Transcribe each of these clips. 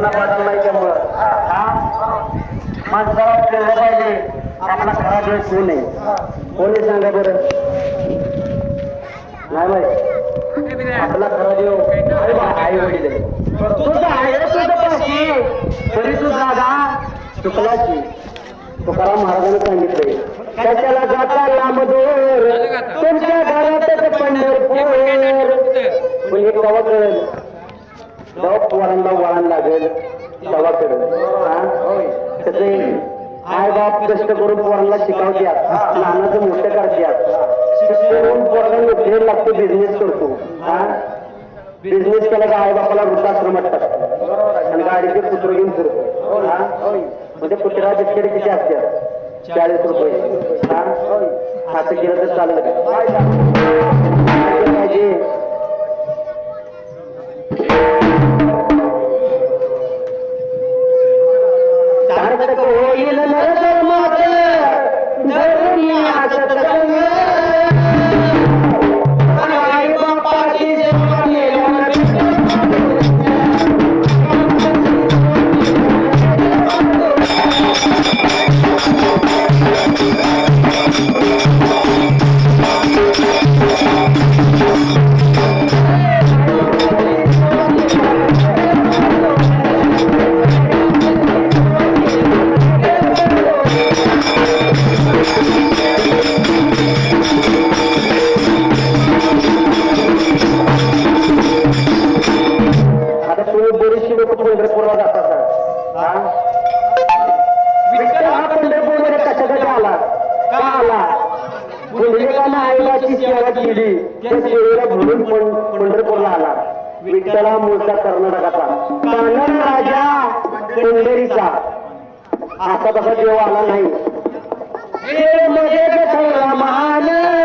जमाना बदललाय त्यामुळं. हा? माणसाला पाहिजे. आपला खरा देव कोण आहे? कोण सांगा बरं? नाही माहीत. आपला खरा देव आई वडील तरी तू जागा चुकलाची तुकाराम महाराजांनी सांगितलंय त्याच्याला जाता लांब दूर. तुमच्या घरातच पंढरपूर. म्हणजे कवा कळेल? जेव्हा पोरांना वळण लागेल तेव्हा? तसे आई बाप कष्ट करून पोरांना शिकवत्यात लहानाचं मोठं करत्यात शिकवून पोरांना भेट लागते बिझनेस करतो. हा? बिझनेस केला का आई बापाला वृद्धाश्रमात टाकतो आणि गाडीचे पुत्र घेऊन फिरतो हा? म्हणजे पुत्रा बिस्किट किती असतात चाळीस रुपये. हा? असं केलं तर चाललं. का काय पाहिजे. നടക്കുവോ ഇല നടന്ന असा तसा देव आला नाही देव महान.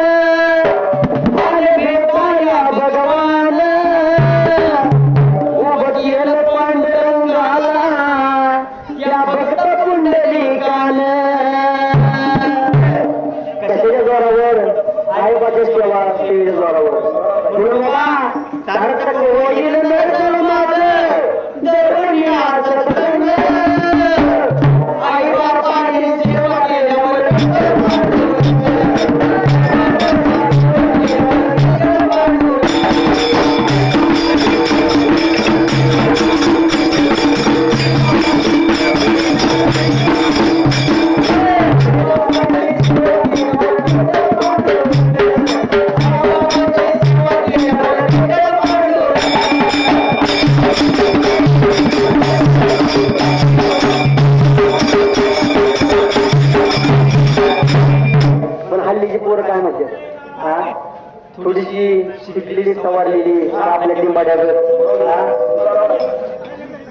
काय म्हणते? थोडीशी शिकलेली सवारलेली आपल्या टिंबाड्यावर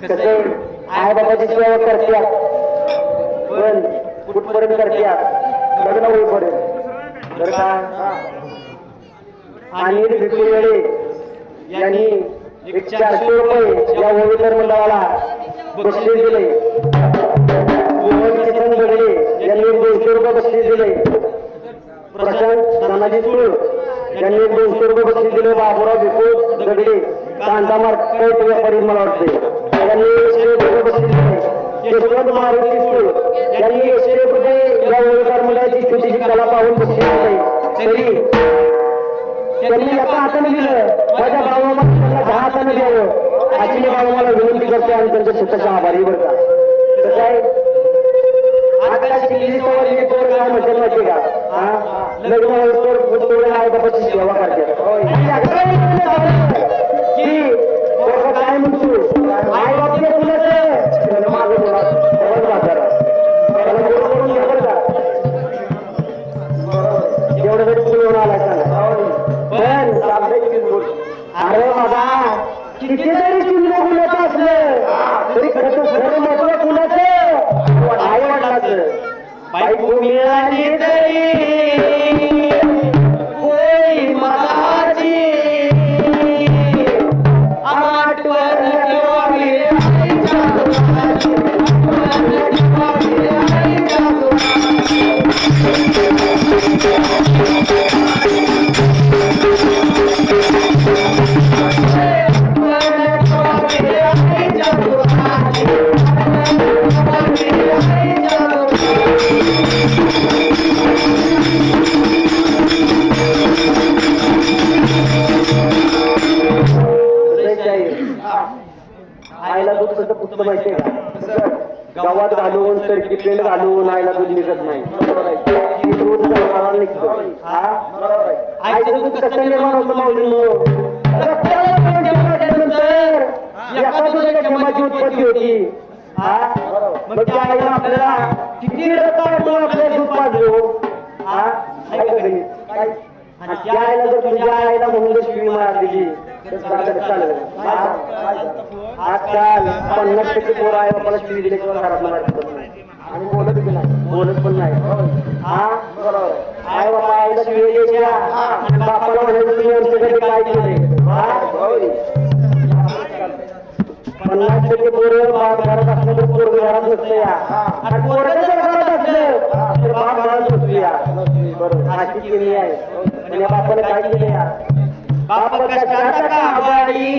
कसं आई बाबाची सेवा करत्या. पण कुठपर्यंत करत्या? लग्न होईपर्यंत. तर का? अनिल भिकुरवेळे यांनी एक चारशे रुपये या ओवीकर मंडळाला बक्षीस दिले. मोहन किसन दगडे यांनी दोनशे रुपये बक्षीस दिले. प्रशांत सुळ यांनी एक दोनशे रुपये बक्षीस दिले बाबुराव भिकू दगडे कांदा मार्केट व्यापारी मला वाटते. यांनी एकशे रुपये बक्षीस दिले. यशवंत सुळ यांनी एकशे रुपये या छोटीशी कला पाहून बक्षीस दिले. तरी त्यांनी एका हाताने दिलं. माझ्या भावाला दहा हाताने द्यावं. अशी मी भाऊ विनंती करते आणि त्यांच्या स्वतःच्या आभारी बरं का. कसं आहे. आता शिकलेली सवारी पोर काय म्हणतात माहिती का हा? लग्न होईस्तोवर पुस्तोर आई बाबाची सेवा करतात आणि अकरा वर्षाचं झालं की पोरगा काय म्हणतो आई बाप ते कुणाचं माझं मुला तेव्हाच बाजारात त्याला गोड करून घ्या बरं का एवढं जरी तुम्ही येऊन आला सांगा पण अरे बाबा किती आईला दूध कसं पुसतं माहितीये का? गावात घालून सरकी घालून आईला दूध निघत नाही. दूध जनावराला निघतं. आईचं दूध कसं निर्माण होतं एका दुधाच्या उत्पत्ती होती. मग त्या आईला आपल्याला किती रक्तातून आपल्याला दूध पाजलो? हा? त्या आईला जर तुझ्या आईला म्हणून जर शिवी मारा दिली आजकाल पन्नास टक्के पोरं आहे बापाला टीव्ही दिले किंवा घरात वाटत नाही आणि बोलत बी नाही. बोलत पण नाही. हा? बरोबर. आई बाबा आईला टीव्ही द्यायच्या बापाला म्हणायचं तुम्ही आमच्यासाठी काय केले पन्नास टक्के पोरं बाप घरात असलं तर पोरग घरात नसतं या. आणि पोरग जर घरात असलं? तर बाप घरात नसतो या. बरोबर. अशी केली आहे. आणि बापाला काय केले या? పాప కష్టాల కావాలి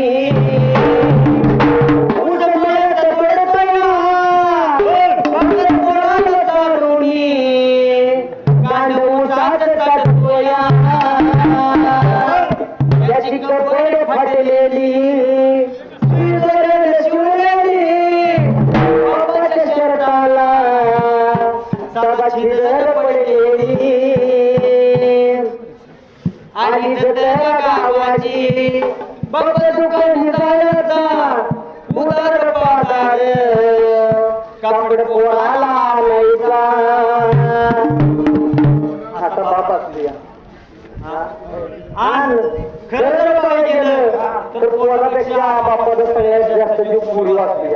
कापड पोळाला आणायचा आता बाप असली आणि खरं जर बघायला गेलं तर पोरापेक्षा बापाचं सगळ्यात जास्त जीव पूर्व असली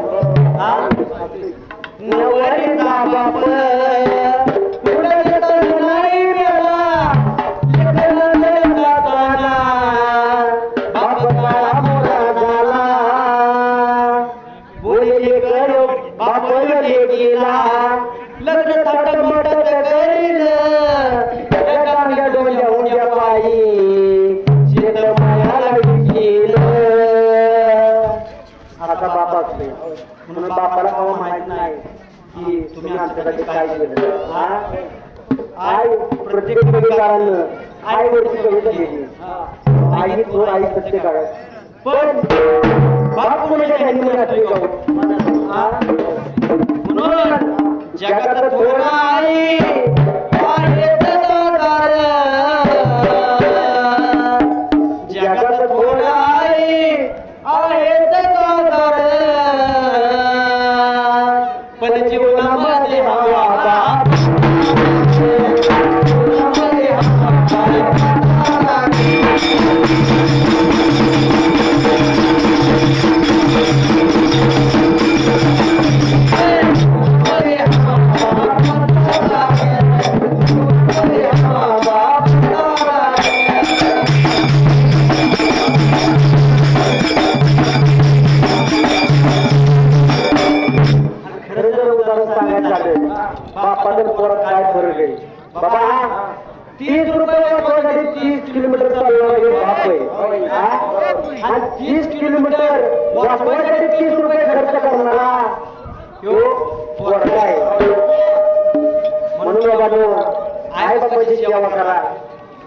नवरीचा बाप. करो लेकीला लग्न करील पायी. शेत मायाला विकील. आता बाप म्हणून बापाला कवा माहीत नाही की तुम्ही आमच्यासाठी काय केलं. आई प्रत्येक कविकारानं आईवरची कविता आई थोर आई सत्य काय पण बाप जगात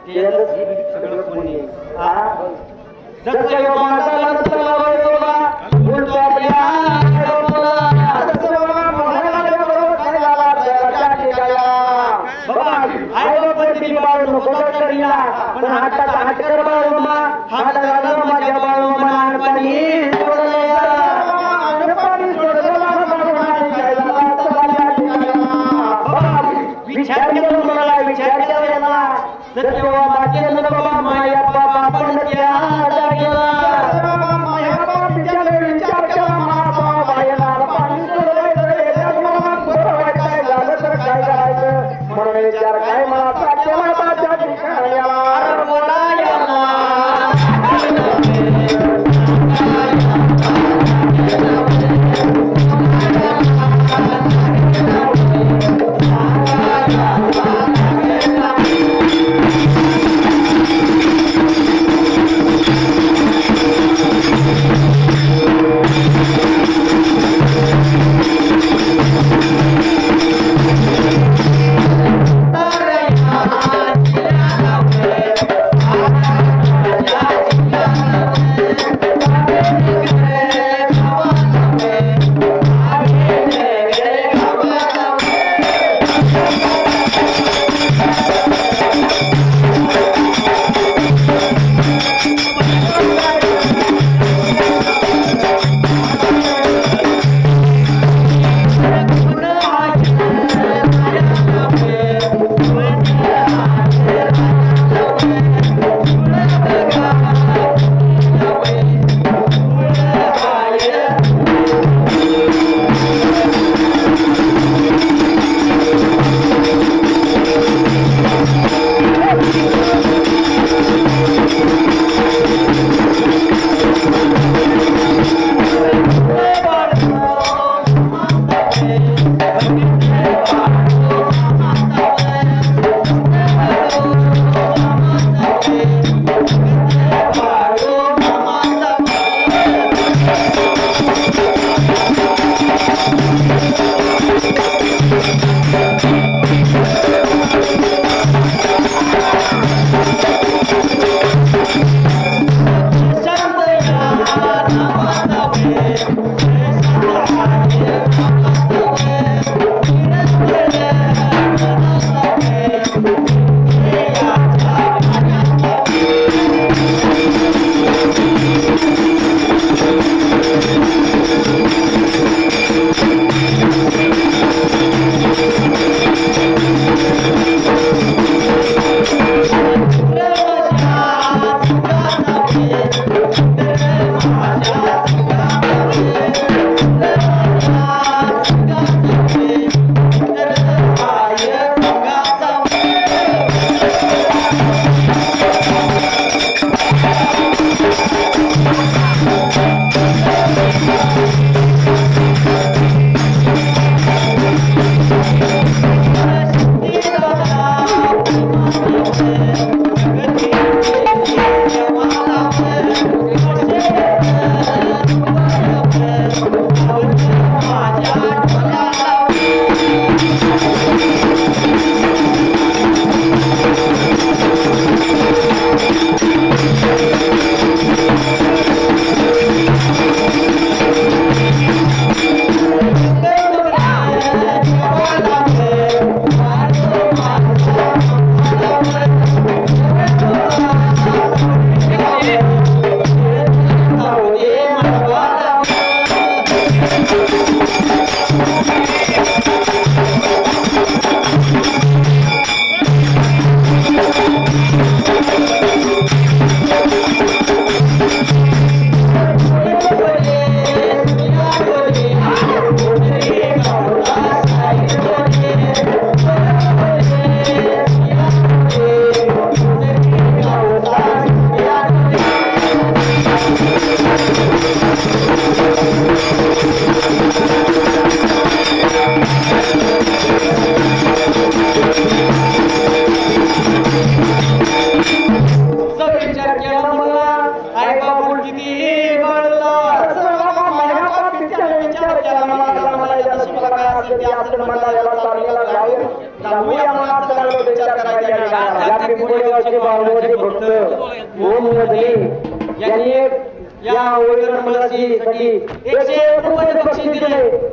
गेलो, काय झाला जगाच्या ठिकाणा. बाबा, आईबापाची ती बाळ नको करीला, पण हाताचा हात कर बाळ मामा, हात घाला माझ्या बाळ मामा, लहानपणी विचार केला याला सत्य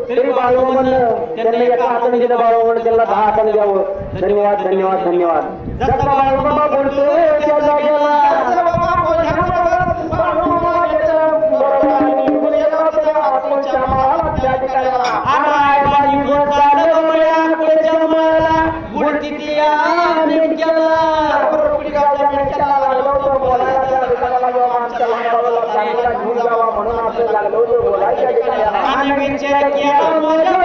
तरी बाळूमन त्यांनी एका हाताने दिलं बाळूमन त्यांना दहा हाताने द्यावं. धन्यवाद धन्यवाद धन्यवाद. जसा बाळूबाबा बोलतो त्या जागेला. చెక్కిన మొదల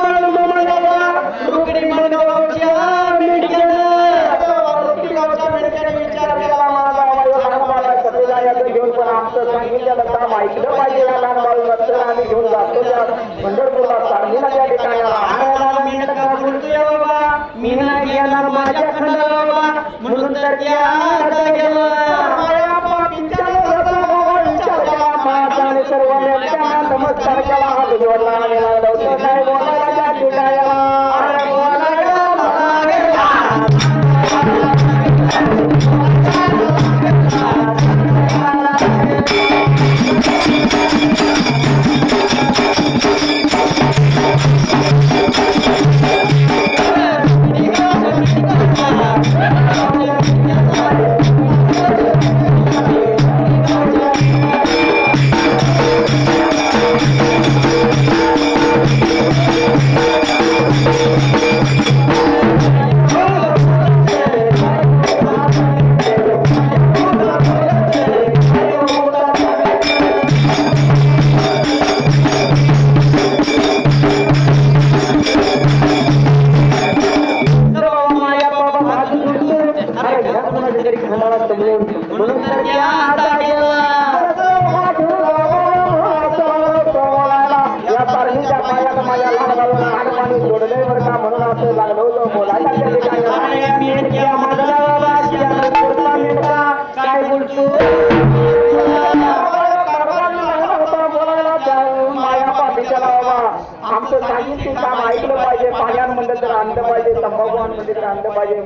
म्हणलं तर अंड पाहिजे तंबाखू आण म्हणजे तर अंड पाहिजे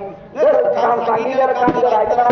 सांगितलेलं काम जर ऐकलं